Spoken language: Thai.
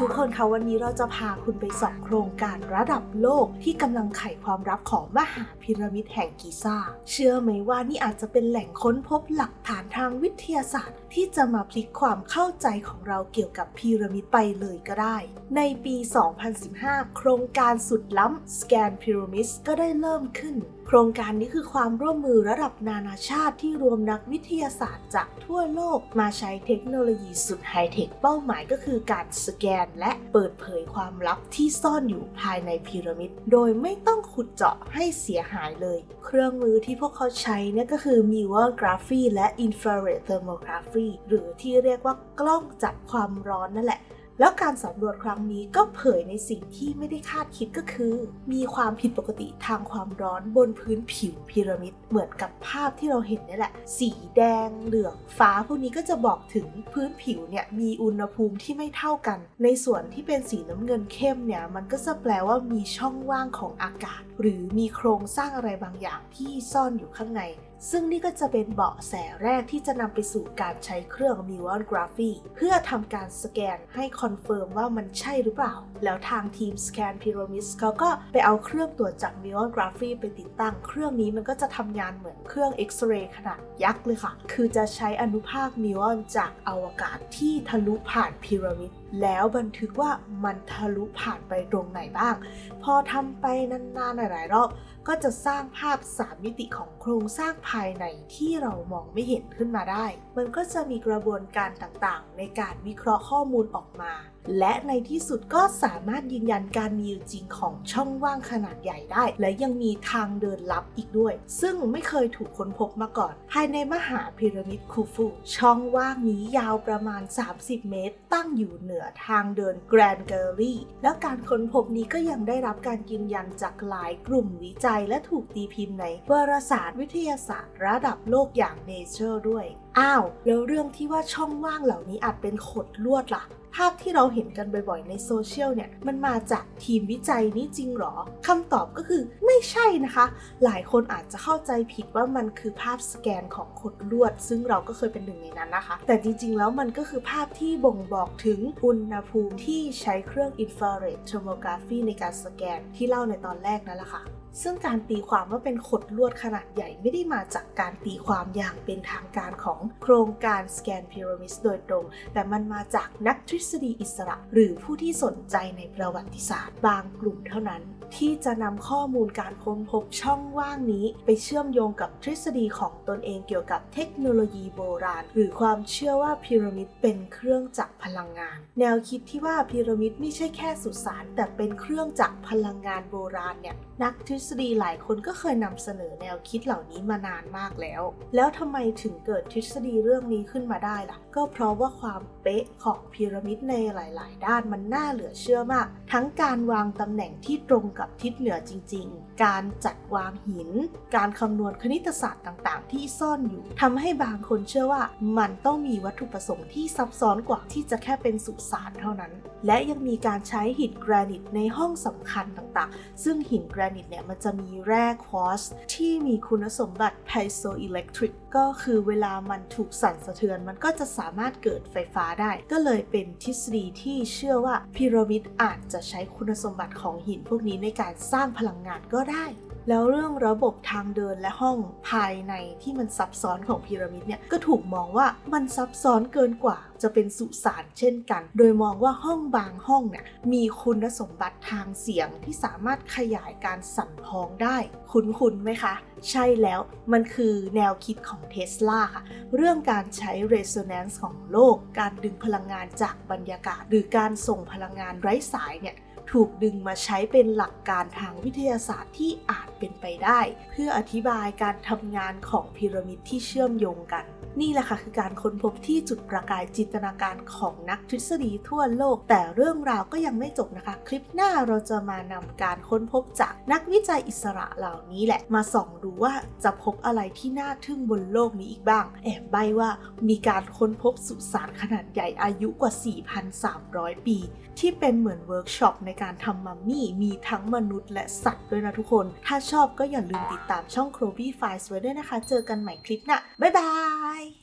ทุกคนคะวันนี้เราจะพาคุณไปส่องโครงการระดับโลกที่กำลังไขความลับของมหาพีระมิดแห่งกิซ่า เชื่อไหมว่านี่อาจจะเป็นแหล่งค้นพบหลักฐานทางวิทยาศาสตร์ ที่จะมาพลิกความเข้าใจของเราเกี่ยวกับพีระมิดไปเลยก็ได้ ในปี 2015 โครงการสุดล้ำ Scan Pyramids ก็ได้เริ่มขึ้นโครงการนี้คือความร่วมมือระดับนานาชาติที่รวมนักวิทยาศาสตร์จากทั่วโลก มาใช้เทคโนโลยีสุดไฮเทคเป้าหมายก็คือการสแกน และเปิดเผยความลับที่ซ่อนอยู่ภายในพีระมิด โดยไม่ต้องขุดเจาะให้เสียหายเลย เครื่องมือที่พวกเขาใช้เนี่ยก็คือ Meowography และ Infrared Thermography หรือที่เรียกว่ากล้องจับความร้อนนั่นแหละ แล้วการสำรวจครั้งนี้ก็เผยในสิ่งที่ไม่ได้คาดคิดก็คือ มีความผิดปกติทางความร้อนบนพื้นผิวพีระมิด เหมือนกับภาพที่เราเห็นนี่แหละ สีแดงเหลืองฟ้าพวกนี้ก็จะบอกถึงพื้นผิวเนี่ยมีอุณหภูมิที่ไม่เท่ากัน ในส่วนที่เป็นสีน้ำเงินเข้มเนี่ยมันก็จะแปลว่ามีช่องว่างของอากาศ หรือมีโครงสร้างอะไรบางอย่างที่ซ่อนอยู่ข้างใน ซึ่งนี่ก็จะเป็นเบาะแสแรกที่จะนำไปสู่การใช้เครื่อง Muongraphy เพื่อทำการสแกนให้คอนเฟิร์มว่ามันใช่หรือเปล่า แล้วทางทีม Scan Pyramids เขาก็ไปเอาเครื่องตรวจจับ Muongraphy ไปติดตั้ง เครื่องนี้มันก็จะทำงานเหมือนเครื่องเอ็กซเรย์ขนาดยักษ์เลยค่ะ คือจะใช้อนุภาคมิวออนจากอวกาศที่ทะลุผ่านพีระมิดแล้วบันทึกว่ามันทะลุผ่านไปตรงไหนบ้าง พอทำไปนานๆหลายรอบก็จะสร้างภาพ 3 มิติของโครงสร้างภายในที่เรามองไม่เห็นขึ้นมาได้ มันก็จะมีกระบวนการต่างๆ ในการวิเคราะห์ข้อมูลออกมา และในที่สุดก็สามารถยืนยันการมีอยู่จริงของช่องว่างขนาดใหญ่ได้ และยังมีทางเดินลับอีกด้วย ซึ่งไม่เคยถูกค้นพบมาก่อน ภายในมหาพีระมิดคูฟู ช่องว่างนี้ยาวประมาณ 30 เมตร ตั้งอยู่เหนือทางเดิน Grand Gallery แล้วการค้นพบนี้ก็ยังได้รับการยืนยันจากหลายกลุ่มวิจัย และถูกตีพิมพ์ในวารสารวิทยาศาสตร์ ระดับโลกอย่าง Nature ด้วยอ้าว แล้วเรื่องที่ว่าช่องว่างเหล่านี้อาจเป็นขดลวดล่ะ ภาพที่เราเห็นกันบ่อยๆในโซเชียลเนี่ยมันมาจากทีมวิจัยนี้จริงหรอคำตอบก็คือไม่ใช่นะคะ หลายคนอาจจะเข้าใจผิดว่ามันคือภาพสแกนของขดลวด ซึ่งเราก็เคยเป็นหนึ่งในนั้นนะคะ แต่จริงๆ แล้วมันก็คือภาพที่บ่งบอกถึงอุณหภูมิที่ใช้เครื่อง infrared thermography ในการสแกนที่เล่าในตอนแรกนั่นแหละค่ะ ซึ่งการตีความว่าเป็นขดลวดขนาดใหญ่ไม่ได้มาจากการตีความอย่างเป็นทางการของโครงการ Scan Pyramids โดยตรง แต่มันมาจากนักทฤษฎีอิสระ หรือผู้ที่สนใจในประวัติศาสตร์บางกลุ่มเท่านั้น ที่จะนำข้อมูลการค้นพบช่องว่างนี้ ไปเชื่อมโยงกับทฤษฎีของตนเองเกี่ยวกับเทคโนโลยีโบราณ หรือความเชื่อว่าพีระมิดเป็นเครื่องจักรพลังงาน แนวคิดที่ว่าพีระมิดไม่ใช่แค่สุสานแต่เป็นเครื่องจักรพลังงานโบราณเนี่ยนักทฤษฎีหลายคนก็เคยนำเสนอแนวคิดเหล่านี้มานานมากแล้ว แล้วทำไมถึงเกิดทฤษฎีเรื่องนี้ขึ้นมาได้ล่ะ ก็เพราะว่าความเป๊ะของพีระมิดในหลาย ๆ ด้านมันน่าเหลือเชื่อมาก ทั้งการวางตำแหน่งที่ตรงกับทิศเหนือจริง ๆ การจัดวางหิน การคำนวณคณิตศาสตร์ต่าง ๆ ที่ซ่อนอยู่ทำให้บางคนเชื่อว่า มันต้องมีวัตถุประสงค์ที่ซับซ้อนกว่าที่จะแค่เป็นสุสานเท่านั้น และยังมีการใช้หินแกรนิตในห้องสำคัญต่าง ๆ ซึ่งหินแกรนิตเนี่ยมันจะมีแร่ควอตซ์ที่มีคุณสมบัติไพโซอิเล็กทริกก็คือเวลามันถูกสั่นสะเทือนมันก็จะสามารถเกิดไฟฟ้าได้ ก็เลยเป็นทฤษฎีที่เชื่อว่าพีระมิดอาจจะใช้คุณสมบัติของหินพวกนี้ในการสร้างพลังงานก็ได้ แล้วเรื่องระบบทางเดินและห้องภายในที่มันซับซ้อนของพีระมิดเนี่ยก็ถูกมองว่ามันซับซ้อนเกินกว่า จะเป็นสุสานเช่นกัน โดยมองว่าห้องบางห้องเนี่ยมีคุณสมบัติทางเสียงที่สามารถขยายการสั่นพ้องได้ คุ้นๆไหมคะ ใช่แล้วมันคือแนวคิดของเทสลาค่ะ เรื่องการใช้ resonance ของโลก การดึงพลังงานจากบรรยากาศ หรือการส่งพลังงานไร้สายเนี่ยถูกดึงมาใช้เป็นหลักการทางวิทยาศาสตร์ที่อาจเป็นไปได้ เพื่ออธิบายการทำงานของพีระมิดที่เชื่อมโยงกัน นี่แหละค่ะคือการค้นพบที่จุดประกายจินตนาการของนักทฤษฎีทั่วโลก แต่เรื่องราวก็ยังไม่จบนะคะ คลิปหน้าเราจะมานำการค้นพบจากนักวิจัยอิสระเหล่านี้แหละ มาส่องดูว่าจะพบอะไรที่น่าทึ่งบนโลกนี้อีกบ้าง แอบใบว่ามีการค้นพบสุสานขนาดใหญ่อายุกว่า 4,300 ปี ที่เป็นเหมือนเวิร์กช็อปในการทำมัมมี่มีทั้งมนุษย์และสัตว์ด้วยนะทุกคน ถ้าชอบก็อย่าลืมติดตามช่อง c r o b y Files ไว้ด้วยนะคะ เจอกันใหม่คลิปหน้าบ๊ายบาย